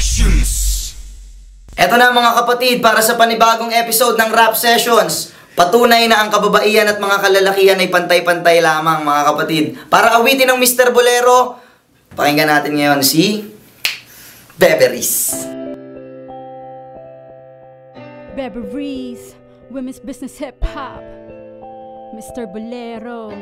Sessions. Eto na mga kapatid para sa panibagong episode ng Rap Sessions. Patunay na ang kababaihan at mga kalalakihan ay pantay-pantay lamang mga kapatid. Para awitin ng Mr. Bolero, pakinggan natin ngayon si Beveris. Beverly's Women's Business Hip Hop Mr. Bolero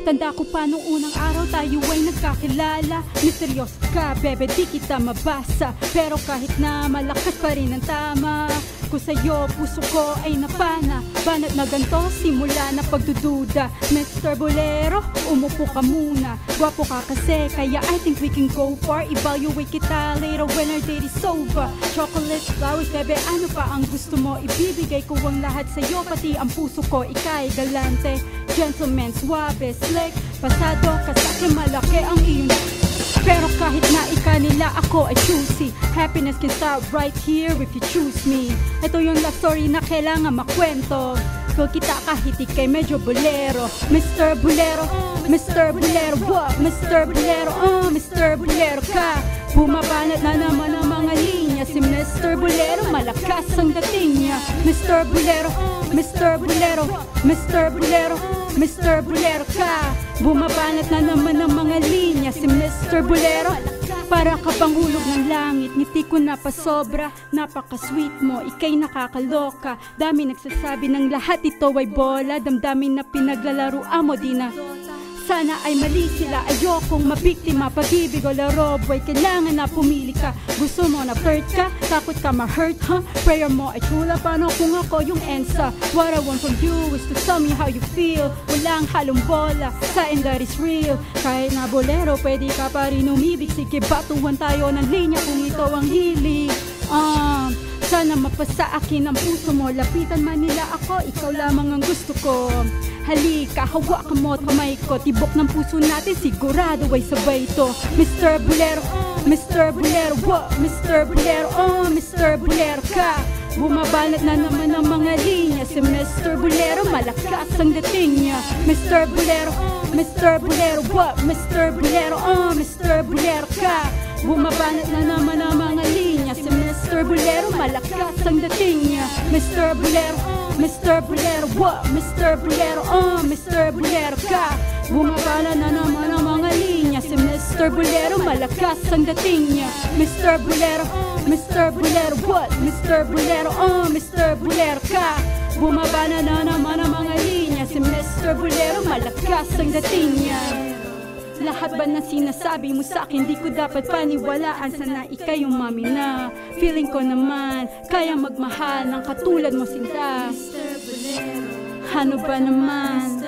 Tanda ko pa nung unang araw tayo ay nagkakilala. Misteryoso ka, bebe, di kita mabasa. Pero kahit na malakas pa rin ang tama Kung sa'yo, puso ko ay napana. Banat na ganto, simula na pagdududa. Mr. Bolero, umupo ka muna. Gwapo ka kasi, kaya I think we can go far. Evaluate kita later when our date is over. Chocolate, flowers, bebe, ano pa ang gusto mo? Ibibigay ko ang lahat sa'yo, pati ang puso ko Ika'y galante, gentleman, suabe, slick Pasado ka sa'kin, malaki ang iyong pero kahit na ika nila ako ay choosy Happiness can start right here if you choose me Ito yung love story na kailangan makwento Feel kita kahit ikay medyo bolero Mr. Bolero, Mr. Bolero What? Mr. Bolero, oh Mr. Bolero ka Bumabanat na naman ang mga linya Si Mr. Bolero, malakas ang dating niya Mr. Bolero, Mr. Bolero Mr. Bolero, Mr. Bolero ka. Bumabanat na naman ang mga linya. Si Mr. Bolero para ka bang hulog ng langit? Ngiti ko na pasobra Napaka-sweet mo. Ika'y nakakaloka. Dami nagsasabi ng lahat. Ito ay bola. Damdamin na pinaglalaroan mo di na sana ay mali sila. Ayokong mabiktima. Pag-ibig o laro Boy, kailangan na pumili ka. Gusto mo na flirt ka? Takot ka ma-hurt, huh? Prayer mo ay chula Paano kung ako yung ensa? What I want from you is to tell me how you feel. Walang halong bola. Sa end that is real. Kahit na bolero Pwede ka pa rin umibig. Sige, batuhan tayo ng linya Kung ito ang hilig Um, sana mapasa akin ang puso mo Lapitan man nila ako, ikaw lamang ang gusto ko Halika, hawakan mo at kamay ko Tibok ng puso natin, sigurado ay sabay ito Mr. Bolero, Mr. Bolero, what? Mr. Bolero, oh Mr. Bolero ka Bumabanat na naman ang mga linya Si Mr. Bolero, malakas ang dating niya Mr. Bolero, Mr. Bolero, what? Mr. Bolero, oh Mr. Bolero ka Bumabanat na naman ang mga linya Mr. Bolero, malakas ang dating niya Mr. Bolero, Mr. Bolero, what? Mr. Bolero, oh Mr. Bolero ka Bumabanat na naman ang mga linya Si Mr. Bolero, malakas ang dating niya Mr. Bolero, Mr. Bolero, what? Mr. Bolero, oh Mr. Bolero ka Bumabana na naman ang mga linya Si Mr. Bolero, malakas ang dating niya lahat ba na sinasabi mo sa akin Di ko dapat paniwalaan Sana ikay yung mami na? Feeling ko naman Kaya magmahal ng katulad mo sinta. Ano ba naman?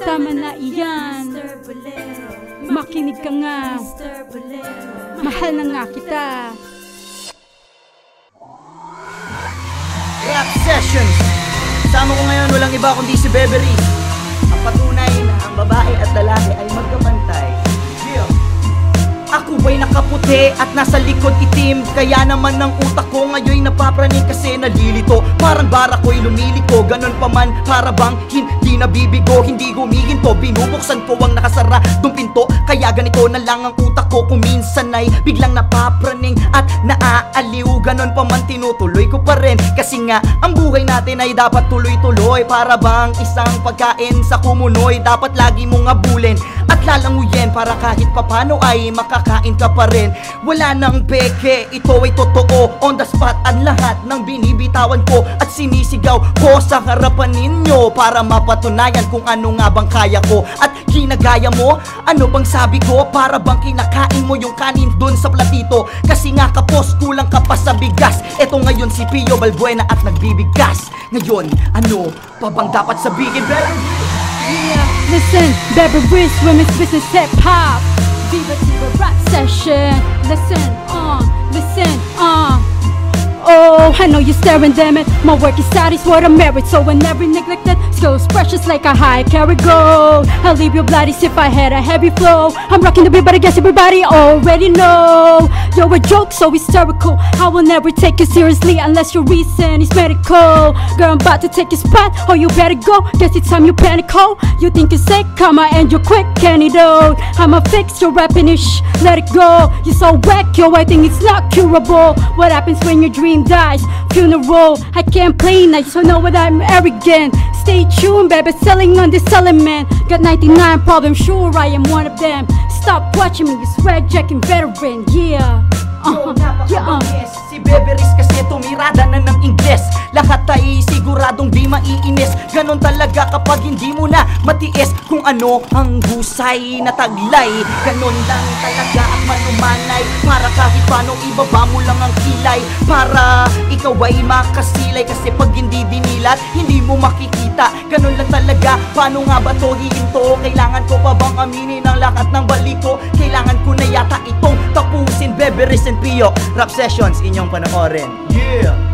Tama na iyan. Makinig ka nga. Mahal na nga kita. Rap Sessions. Kasama ko ngayon walang iba kundi si Beverly. Ang ang babae at lalaki ay magkapantay. Yeah. Ako ba'y nakaputi at nasa likod itim Kaya naman ang utak ko ngayon napapraning kasi nalilito Parang bara ko'y lumiliko Ganon pa man para bang hindi nabibigo Hindi humihinto Binubuksan ko ang nakasara dong pinto Kaya ganito na lang ang utak ko Kung minsan ay biglang napapraning At naaaliw Ganon pa man tinutuloy ko pa rin. Kasi nga ang buhay natin ay dapat tuloy-tuloy. Para bang isang pagkain sa kumunoy Dapat lagi mong abulin At lalanguyin para kahit papano ay makakain ka pa rin. Wala nang peke, ito ay totoo. On the spot ang lahat ng binibitawan ko. At sinisigaw ko sa harapan ninyo Para mapatunayan kung ano nga bang kaya ko. At ginagaya mo, ano bang sabi ko? Para bang kinakain mo yung kanin dun sa platito? Kasi nga kapos, kulang ka pa sa bigas. Eto ngayon si Pio Balbuena at nagbibigas. Ngayon, ano pa bang dapat sabihin? Yeah, listen, Beverly Women's Business Hip Hop. Viva Viva Rap Session. Listen, listen, uh I know you're staring, damn it My work is that is what I merit So I never neglected Skills precious like a high carry gold I'll leave your bloody if I had a heavy flow I'm rocking the beat but I guess everybody already know You're a joke, so hysterical. I will never take you seriously unless your reason is medical. Girl, I'm about to take your spot, oh you better go. Guess it's time you panic, ho. You think you're sick, I'ma end you quick, antidote. I'ma fix your rapping ish, let it go. You're so whack, yo, I think it's not curable. What happens when your dream dies? Funeral, I can't play nice, so know what I'm arrogant. Stay tuned, baby, selling on this element. Got 99 problems, sure I am one of them. Stop watching me, you swag jacking veteran, yeah. Yo, Uh-huh, yeah, uh. napakabangis Si Beveris kasi tumirada na ng Ingles. Lahat ay siguradong di maiinis. Ganon talaga kapag hindi mo na matiis Kung ano ang husay na taglay. Ganon lang talaga at manumanay. Para kahit paano ibaba mo lang ang kilay. Para ikaw ay makasilay. Kasi pag hindi dinilat, hindi mo makikita. Ganon lang talaga, paano nga ba to? Hihinto? Kailangan ko pa bang aminin ang lahat ng baliko? Kailangan ko na yata itong tapusin Beberis and Pio Rap Sessions, inyong panoorin Yeah!